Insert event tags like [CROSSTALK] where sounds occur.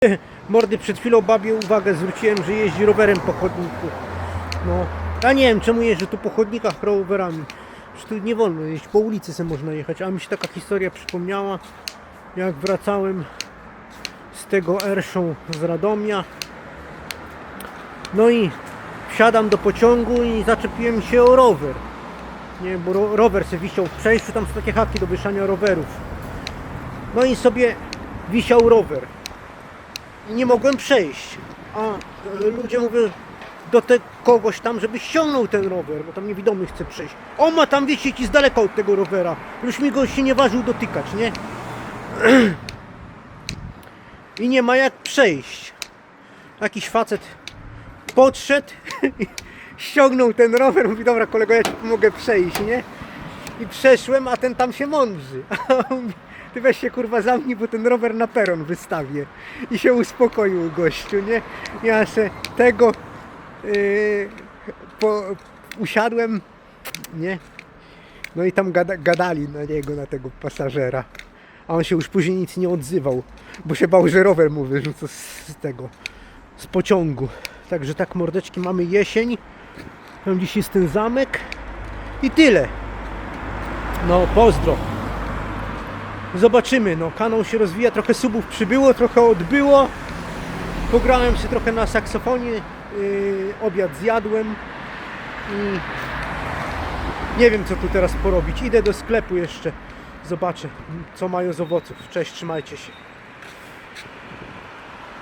[LAUGHS] Mordy, przed chwilą babie uwagę zwróciłem, że jeździ rowerem po chodniku. No, ja nie wiem czemu jeżdżę tu po chodnikach rowerami. Przecież tu nie wolno jeździć, po ulicy se można jechać. A mi się taka historia przypomniała, jak wracałem z tego Erszą z Radomia. No i wsiadam do pociągu i zaczepiłem się o rower. Nie, bo ro rower se wisiał w przejściu, tam są takie haki do wieszania rowerów. No i sobie wisiał rower. Nie mogłem przejść. A e, ludzie mówią do te, kogoś tam, żeby ściągnął ten rower, bo tam niewidomy chce przejść. On ma tam wisieć i z daleka od tego rowera. Już mi go się nie ważył dotykać, nie? [CLEARS THROAT] I nie ma jak przejść. Jakiś facet podszedł [LAUGHS] i ściągnął ten rower, mówi, dobra kolego, ja ci pomogę przejść, nie? I przeszłem, a ten tam się mądrzy. [LAUGHS] Ty weź się kurwa zamknij, bo ten rower na peron wystawię. I się uspokoił gościu, nie? Ja se tego yy, po, usiadłem, nie? No i tam gada, gadali na niego, na tego pasażera. A on się już później nic nie odzywał, bo się bał, że rower mu wyrzuca z, tego, z pociągu. Także tak mordeczki, mamy jesień. Dziś jest ten zamek. I tyle. No pozdro. Zobaczymy, no kanał się rozwija, trochę subów przybyło, trochę odbyło. Pograłem się trochę na saksofonie, yy, obiad zjadłem i nie wiem co tu teraz porobić. Idę do sklepu jeszcze, zobaczę co mają z owoców. Cześć, trzymajcie się.